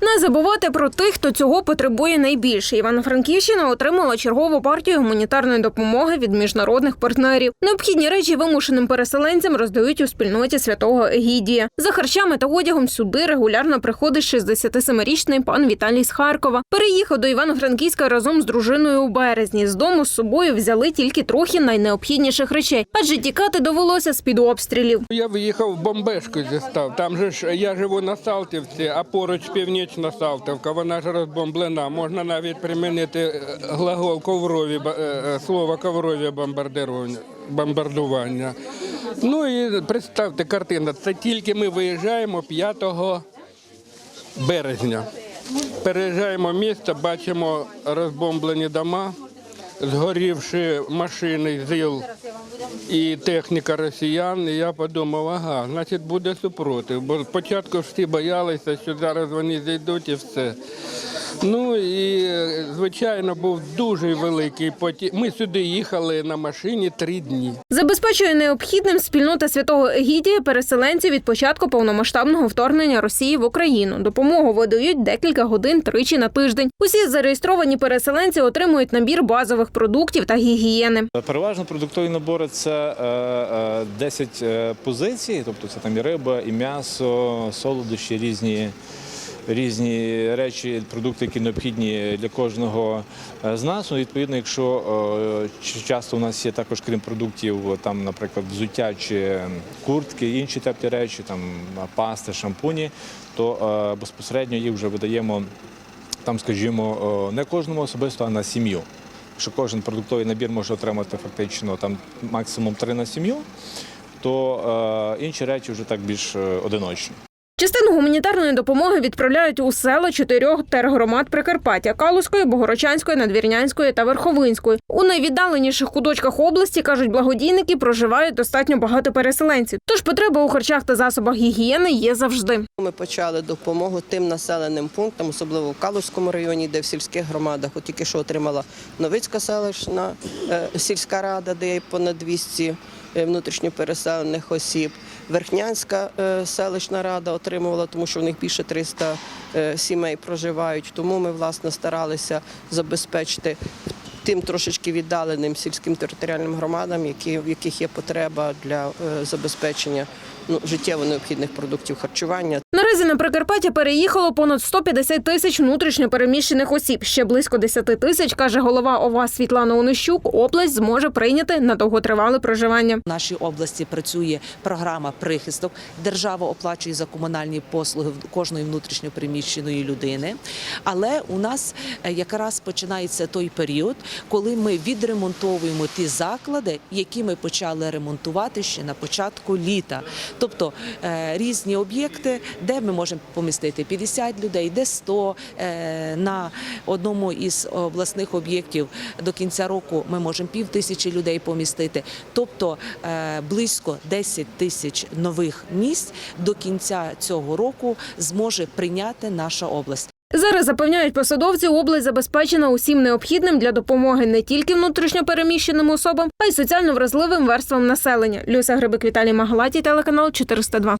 Не забувати про тих, хто цього потребує найбільше. Івано-Франківщина отримала чергову партію гуманітарної допомоги від міжнародних партнерів. Необхідні речі вимушеним переселенцям роздають у спільноті святого Егідія. За харчами та одягом сюди регулярно приходить 67-річний пан Віталій з Харкова. Переїхав до Івано-Франківська разом з дружиною у березні. З дому з собою взяли тільки трохи найнеобхідніших речей, адже тікати довелося з під обстрілів. Я виїхав бомбешку зістав. Там же ж я живу на Салтівці, а поруч північна Салтівка. Вона ж розбомблена. Можна навіть примінити е, глагол коврові е, е, слово коврові бомбардування. Ну і представте картина. Це тільки ми виїжджаємо 5 березня. Переїжджаємо місто, бачимо розбомблені дома, згорівши машини ЗІЛ і техніка росіян. І я подумав, ага, значить буде супротив. Бо спочатку всі боялися, що зараз вони зайдуть і все. Ну і звичайно був дуже великий потік. Ми сюди їхали на машині три дні. Забезпечує необхідним спільнота святого Егідія переселенців від початку повномасштабного вторгнення Росії в Україну. Допомогу видають декілька годин тричі на тиждень. Усі зареєстровані переселенці отримують набір базових продуктів та гігієни. Переважно продуктові набори це е, е, 10 е, позицій, тобто це там і риба, і м'ясо, солодощі, різні, різні речі, продукти, які необхідні для кожного е, з нас. Ну, відповідно, якщо е, часто у нас є також, крім продуктів, там, наприклад, взуття чи куртки, інші теплі речі, там пасти, шампуні, то е, безпосередньо їх вже видаємо там, скажімо, не кожному особисто, а на сім'ю. Якщо кожен продуктовий набір може отримати фактично там максимум три на сім'ю, то е, інші речі вже так більш е, одиночні. Частину гуманітарної допомоги відправляють у села чотирьох тергромад Прикарпаття Калузької, Богородчанської, Надвірнянської та Верховинської. У найвіддаленіших куточках області кажуть благодійники, проживають достатньо багато переселенців. Тож потреба у харчах та засобах гігієни є завжди. Ми почали допомогу тим населеним пунктам, особливо в Калузькому районі, де в сільських громадах. От тільки що отримала Новицька селищна е, сільська рада, де є понад 200 е, внутрішньопереселених осіб. Верхнянська е, селищна рада отримувала, тому що в них більше 300 е, сімей проживають. Тому ми власне старалися забезпечити тим трошечки віддаленим сільським територіальним громадам, в яких є потреба для е, забезпечення ну, життєво необхідних продуктів харчування. Наразі на Прикарпаття переїхало понад 150 тисяч внутрішньо переміщених осіб. Ще близько 10 тисяч, каже голова ОВА Світлана Онищук, область зможе прийняти на довготривале проживання. В нашій області працює програма прихисток. Держава оплачує за комунальні послуги кожної внутрішньо переміщеної людини. Але у нас е, якраз починається той період, коли ми відремонтовуємо ті заклади, які ми почали ремонтувати ще на початку літа. Тобто е, різні об'єкти, де ми можемо помістити 50 людей, де 100. Е, На одному із обласних об'єктів до кінця року ми можемо пів тисячі людей помістити. Тобто е, близько 10 тисяч нових місць до кінця цього року зможе прийняти наша область. Зараз запевняють посадовці, область забезпечена усім необхідним для допомоги не тільки внутрішньо переміщеним особам, а й соціально вразливим верствам населення. Люся Грибик Віталій Магалаті, телеканал 402.